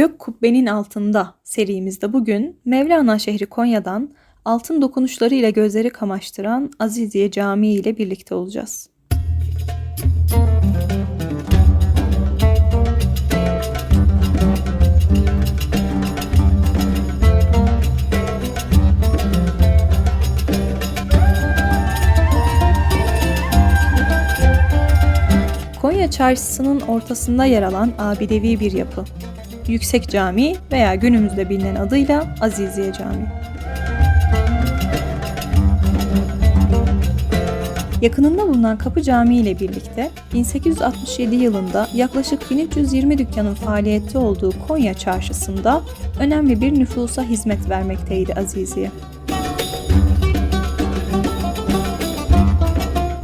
Gök Kubbenin Altında serimizde bugün Mevlana şehri Konya'dan altın dokunuşları ile gözleri kamaştıran Aziziye Camii ile birlikte olacağız. Konya Çarşısı'nın ortasında yer alan abidevi bir yapı. Yüksek Cami veya günümüzde bilinen adıyla Aziziye Camii. Yakınında bulunan Kapı Camii ile birlikte 1867 yılında yaklaşık 1320 dükkanın faaliyette olduğu Konya Çarşısı'nda önemli bir nüfusa hizmet vermekteydi Aziziye.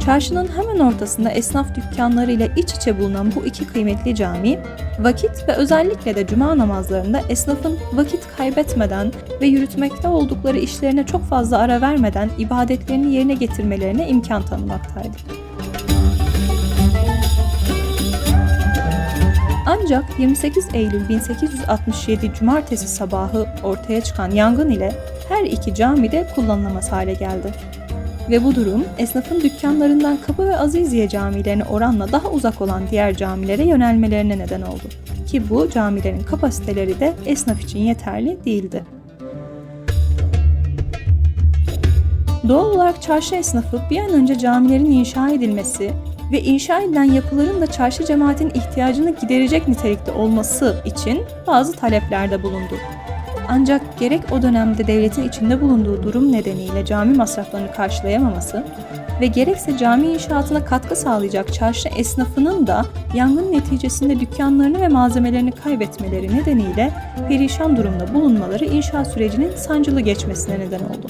Çarşının hemen ortasında esnaf dükkanları ile iç içe bulunan bu iki kıymetli cami, vakit ve özellikle de cuma namazlarında esnafın vakit kaybetmeden ve yürütmekte oldukları işlerine çok fazla ara vermeden ibadetlerini yerine getirmelerine imkan tanımaktaydı. Ancak 28 Eylül 1867 Cumartesi sabahı ortaya çıkan yangın ile her iki cami de kullanılamaz hale geldi ve bu durum esnafın dükkanlarından Kapı ve Aziziye camilerine oranla daha uzak olan diğer camilere yönelmelerine neden oldu. Ki bu camilerin kapasiteleri de esnaf için yeterli değildi. Doğal olarak çarşı esnafı bir an önce camilerin inşa edilmesi ve inşa edilen yapıların da çarşı cemaatin ihtiyacını giderecek nitelikte olması için bazı taleplerde bulundu. Ancak gerek o dönemde devletin içinde bulunduğu durum nedeniyle cami masraflarını karşılayamaması ve gerekse cami inşaatına katkı sağlayacak çarşı esnafının da yangın neticesinde dükkanlarını ve malzemelerini kaybetmeleri nedeniyle perişan durumda bulunmaları inşaat sürecinin sancılı geçmesine neden oldu.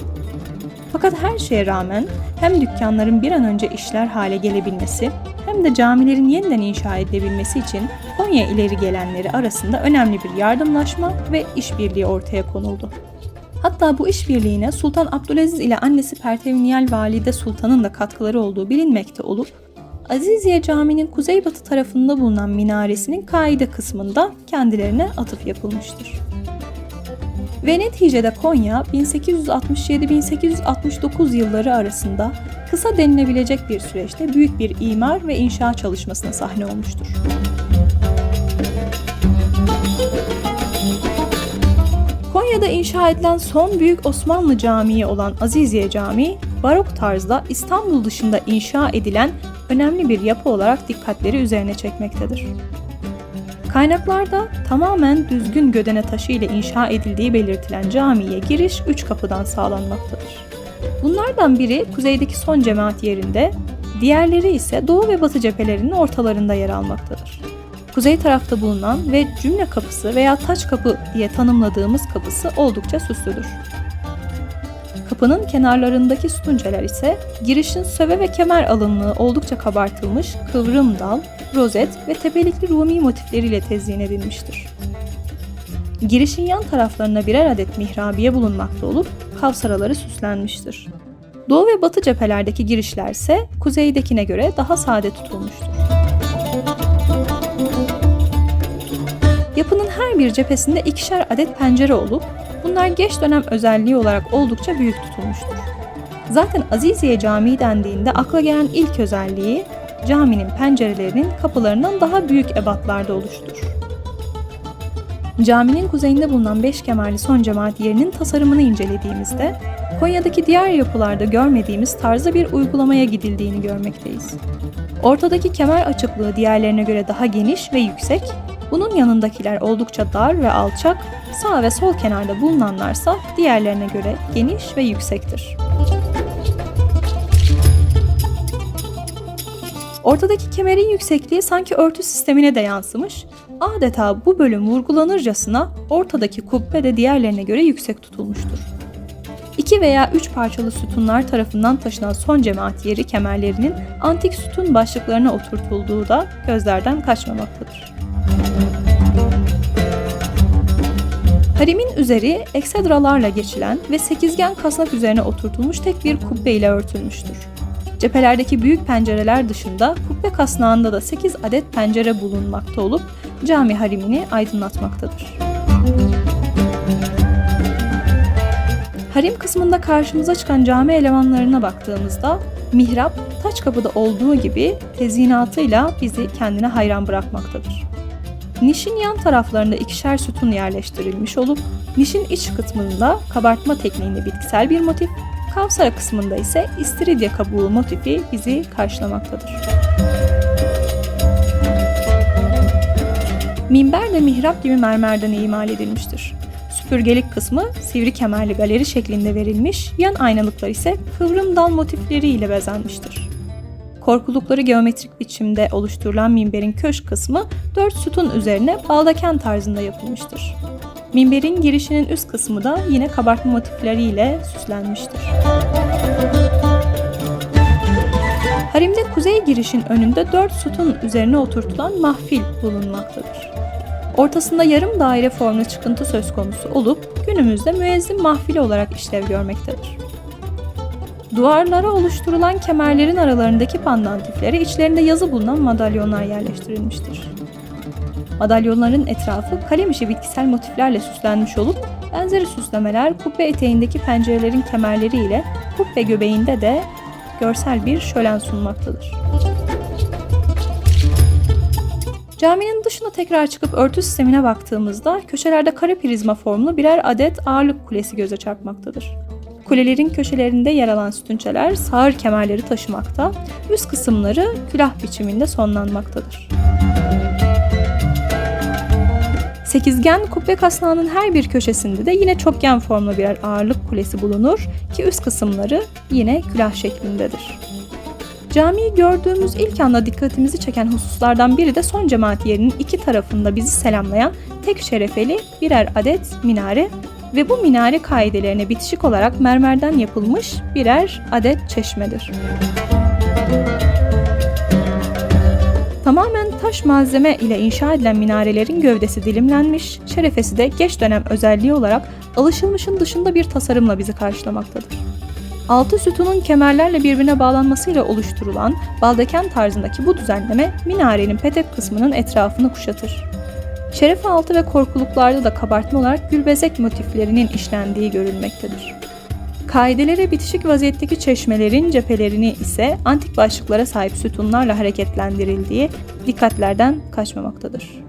Fakat her şeye rağmen hem dükkanların bir an önce işler hale gelebilmesi hem de camilerin yeniden inşa edilebilmesi için Konya ileri gelenleri arasında önemli bir yardımlaşma ve işbirliği ortaya konuldu. Hatta bu işbirliğine Sultan Abdülaziz ile annesi Pertevniyal Valide Sultan'ın da katkıları olduğu bilinmekte olup Aziziye Camii'nin kuzeybatı tarafında bulunan minaresinin kaide kısmında kendilerine atıf yapılmıştır. Ve neticede Konya 1867-1869 yılları arasında kısa denilebilecek bir süreçte büyük bir imar ve inşa çalışmasına sahne olmuştur. Konya'da inşa edilen son büyük Osmanlı Camii olan Aziziye Camii, barok tarzda İstanbul dışında inşa edilen önemli bir yapı olarak dikkatleri üzerine çekmektedir. Kaynaklarda tamamen düzgün gödene taşı ile inşa edildiği belirtilen camiye giriş üç kapıdan sağlanmaktadır. Bunlardan biri kuzeydeki son cemaat yerinde, diğerleri ise doğu ve batı cephelerinin ortalarında yer almaktadır. Kuzey tarafta bulunan ve cümle kapısı veya taç kapı diye tanımladığımız kapısı oldukça süslüdür. Kapının kenarlarındaki sütunceler ise girişin söve ve kemer alınlığı oldukça kabartılmış kıvrım dal, rozet ve tepelikli Rumi motifleriyle tezyin edilmiştir. Girişin yan taraflarına birer adet mihrabiye bulunmakta olup kavsaraları süslenmiştir. Doğu ve batı cephelerdeki girişler ise kuzeydekine göre daha sade tutulmuştur. Yapının her bir cephesinde ikişer adet pencere olup bunlar geç dönem özelliği olarak oldukça büyük tutulmuştur. Zaten Aziziye Camii dendiğinde akla gelen ilk özelliği caminin pencerelerinin kapılarından daha büyük ebatlarda oluştur. Caminin kuzeyinde bulunan beş kemerli son cemaat yerinin tasarımını incelediğimizde Konya'daki diğer yapılarda görmediğimiz tarzda bir uygulamaya gidildiğini görmekteyiz. Ortadaki kemer açıklığı diğerlerine göre daha geniş ve yüksek, bunun yanındakiler oldukça dar ve alçak, sağ ve sol kenarda bulunanlarsa diğerlerine göre geniş ve yüksektir. Ortadaki kemerin yüksekliği sanki örtü sistemine de yansımış, adeta bu bölüm vurgulanırcasına ortadaki kubbe de diğerlerine göre yüksek tutulmuştur. İki veya üç parçalı sütunlar tarafından taşınan son cemaat yeri kemerlerinin antik sütun başlıklarına oturtulduğu da gözlerden kaçmamaktadır. Harimin üzeri eksedralarla geçilen ve sekizgen kasnak üzerine oturtulmuş tek bir kubbe ile örtülmüştür. Cephelerdeki büyük pencereler dışında kubbe kasnağında da 8 adet pencere bulunmakta olup cami harimini aydınlatmaktadır. Harim kısmında karşımıza çıkan cami elemanlarına baktığımızda mihrap taç kapıda olduğu gibi tezyinatıyla bizi kendine hayran bırakmaktadır. Nişin yan taraflarında ikişer sütun yerleştirilmiş olup nişin iç kısmında kabartma tekniğinde bitkisel bir motif, kavsara kısmında ise istiridye kabuğu motifi bizi karşılamaktadır. Minber de mihrap gibi mermerden imal edilmiştir. Süpürgelik kısmı sivri kemerli galeri şeklinde verilmiş, yan aynalıklar ise kıvrım dal motifleriyle bezenmiştir. Korkulukları geometrik biçimde oluşturulan minberin köşk kısmı dört sütun üzerine baldaken tarzında yapılmıştır. Minberin girişinin üst kısmı da yine kabartma motifleriyle süslenmiştir. Harimde kuzey girişin önünde dört sütun üzerine oturtulan mahfil bulunmaktadır. Ortasında yarım daire formlu çıkıntı söz konusu olup günümüzde müezzin mahfili olarak işlev görmektedir. Duvarlara oluşturulan kemerlerin aralarındaki pandantiflere içlerinde yazı bulunan madalyonlar yerleştirilmiştir. Madalyonların etrafı kalem işi bitkisel motiflerle süslenmiş olup benzeri süslemeler kubbe eteğindeki pencerelerin kemerleri ile kubbe göbeğinde de görsel bir şölen sunmaktadır. Caminin dışına tekrar çıkıp örtü sistemine baktığımızda köşelerde kare prizma formlu birer adet ağırlık kulesi göze çarpmaktadır. Kulelerin köşelerinde yer alan sütunçeler sağır kemerleri taşımakta, üst kısımları külah biçiminde sonlanmaktadır. Sekizgen kubbe kasnağının her bir köşesinde de yine çokgen formlu birer ağırlık kulesi bulunur ki üst kısımları yine külah şeklindedir. Camiyi gördüğümüz ilk anda dikkatimizi çeken hususlardan biri de son cemaat yerinin iki tarafında bizi selamlayan tek şerefeli birer adet minare ve bu minare kaidelerine bitişik olarak mermerden yapılmış birer adet çeşmedir. Tamamen taş malzeme ile inşa edilen minarelerin gövdesi dilimlenmiş, şerefesi de geç dönem özelliği olarak alışılmışın dışında bir tasarımla bizi karşılamaktadır. Altı sütunun kemerlerle birbirine bağlanmasıyla oluşturulan baldeken tarzındaki bu düzenleme minarenin petek kısmının etrafını kuşatır. Şeref altı ve korkuluklarda da kabartma olarak gülbezek motiflerinin işlendiği görülmektedir. Kaidelere bitişik vaziyetteki çeşmelerin cephelerini ise antik başlıklara sahip sütunlarla hareketlendirildiği dikkatlerden kaçmamaktadır.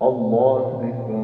الله أكبر